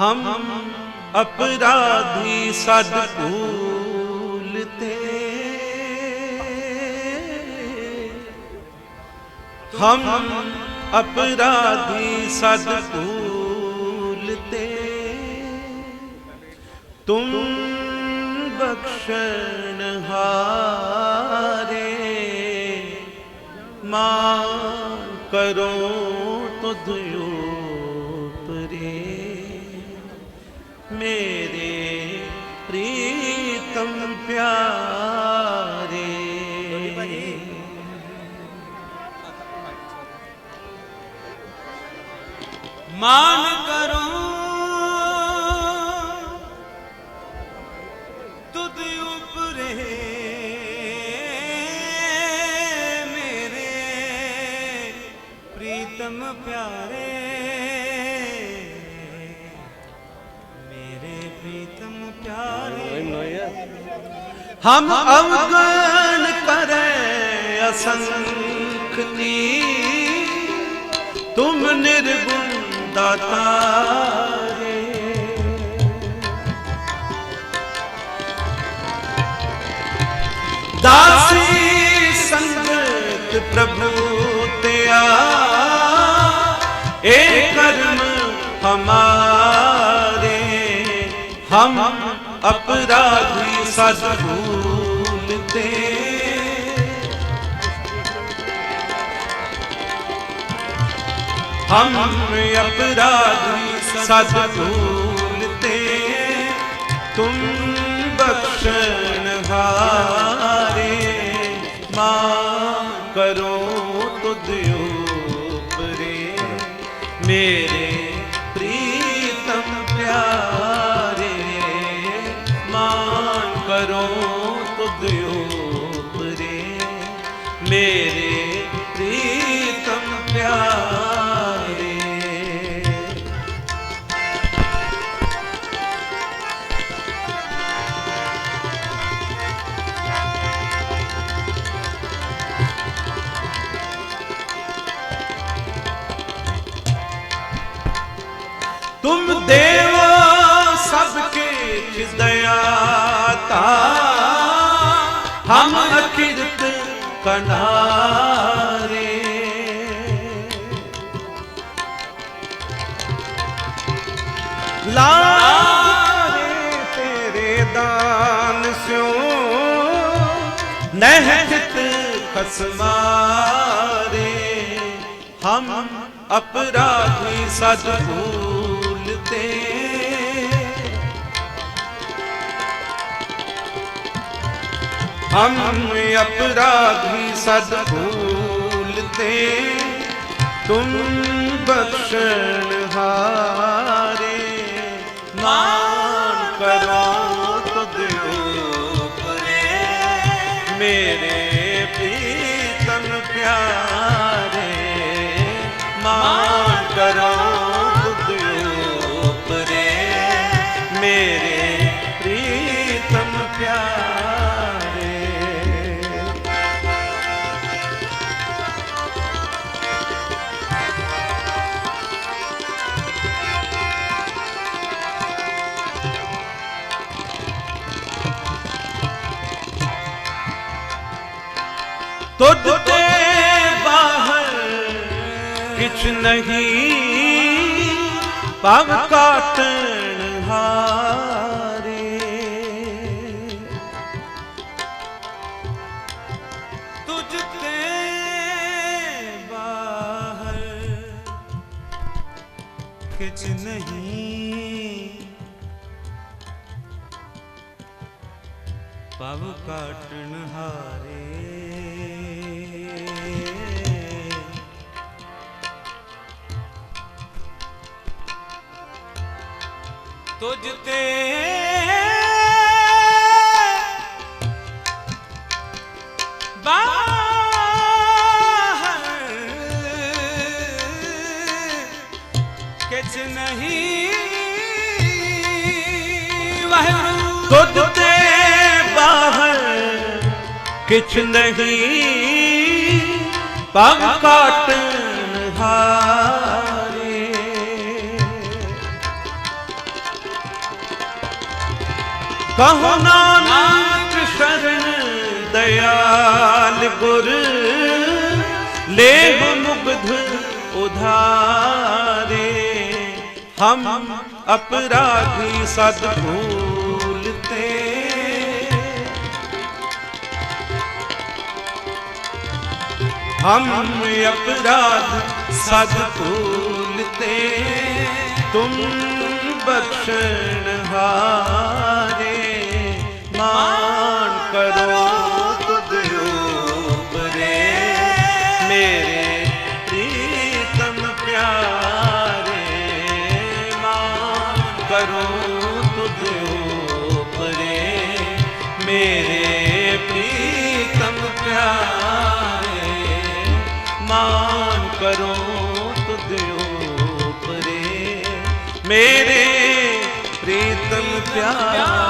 ਹਮ ਅਪਰਾਧੀ ਸਦ ਭੂਲਤੇ ਹਮ ਅਪਰਾਧੀ ਸਦ ਭੂਲਤੇ ਤੁਮ ਬਖਸ਼ਣ ਹਾਰੇ ਮਾਨ ਕਰੋ ਤੁਧ ਉਪਰੇ ਮੇਰੇ ਪ੍ਰੀਤਮ ਪਿਆਰੇ। ਮਾਨ ਕਰੋ ਤੁਧ ਉਪਰੇ ਮੇਰੇ ਪ੍ਰੀਤਮ ਪਿਆਰੇ। ਹਮ ਅਵਗਣ ਕਰੇ ਅਸੰਖ ਨੀ ਤੁਮ ਨਿਰਗੁਣ ਦਾਤਾਰੇ ਦਾਸੀ ਸੰਗਤ ਪ੍ਰਭੂ ਅਪਰਾਧੀ ਸਦ ਭੂਲਤੇ ਹਮ ਅਪਰਾਧੀ ਸਦ ਭੂਲਤੇ ਤੁਮ ਬਖਸ਼ਣ ਹਾਰੇ, ਮਾਂ ਕਰੋ ਤੁਧ ਉਪਰੇ। ਮੇਰੇ ਮੇਰੇ ਪ੍ਰੀਤਮ ਪਿਆਰੇ। ਦੇ ਅਨਾਰੇ ਲਾਰੇ ਤੇਰੇ ਦਾਨ ਸਿਉ ਨਹਿਤ ਖਸਮਾਰੇ ਹਮ ਅਪਰਾਧੀ ਸਦ हम अपराधी सद भूलते तुम बख्शण हारे मान करो तुद ऊपरे मेरे प्रीतम प्यारे मान करो ਤੁਧ ਤੇ ਬਾਹਰ ਕਿਛ ਨਹੀਂ। ਪਵ ਕਾਟਣ ਹਾਰੇ। ਤੁਝ ਤੇ ਬਾਹਰ ਕਿਛ ਨਹੀਂ। ਪਵ ਕਾਟਣ ਹਾਰੇ। ਤੁਝ ਤੇ। ਬਾਹਰ ਕਿਛ ਨਹੀਂ। ਵਾਹਿਗੁਰੂ ਤੁਧ ਤੇ ਬਾਹਰ ਕਿਛ ਨਹੀਂ। ਪਵ ਕਾਟਣ ਹਾਰੇ। ਕਹੋ ਨਾਨਕ ਸ਼ਰਨ ਦਇਆਲ ਗੁਰ, ਲੇਹ ਮੁਗਧ ਉਧਾਰੇ। ਹਮ ਅਪਰਾਧੀ ਸਦ ਭੂਲਤੇ ਹਮ ਅਪਰਾਧ ਸਦ ਭੂਲਤੇ ਤੁਮ ਬਖਸ਼ਣ ਹਾਰੇ। ਮਾਨ ਕਰੋ ਤੁਧ ਉਪਰੇ। ਮੇਰੇ ਪ੍ਰੀਤਮ ਪਿਆਰੇ ਮਾਨ ਕਰੋ ਤੁਧ ਉਪਰੇ। ਮੇਰੇ ਪ੍ਰੀਤਮ ਪਿਆਰੇ ਮਾਨ ਕਰੋ ਤੁਧ ਉਪਰੇ। ਮੇਰੇ ਪ੍ਰੀਤਮ ਪਿਆਰੇ।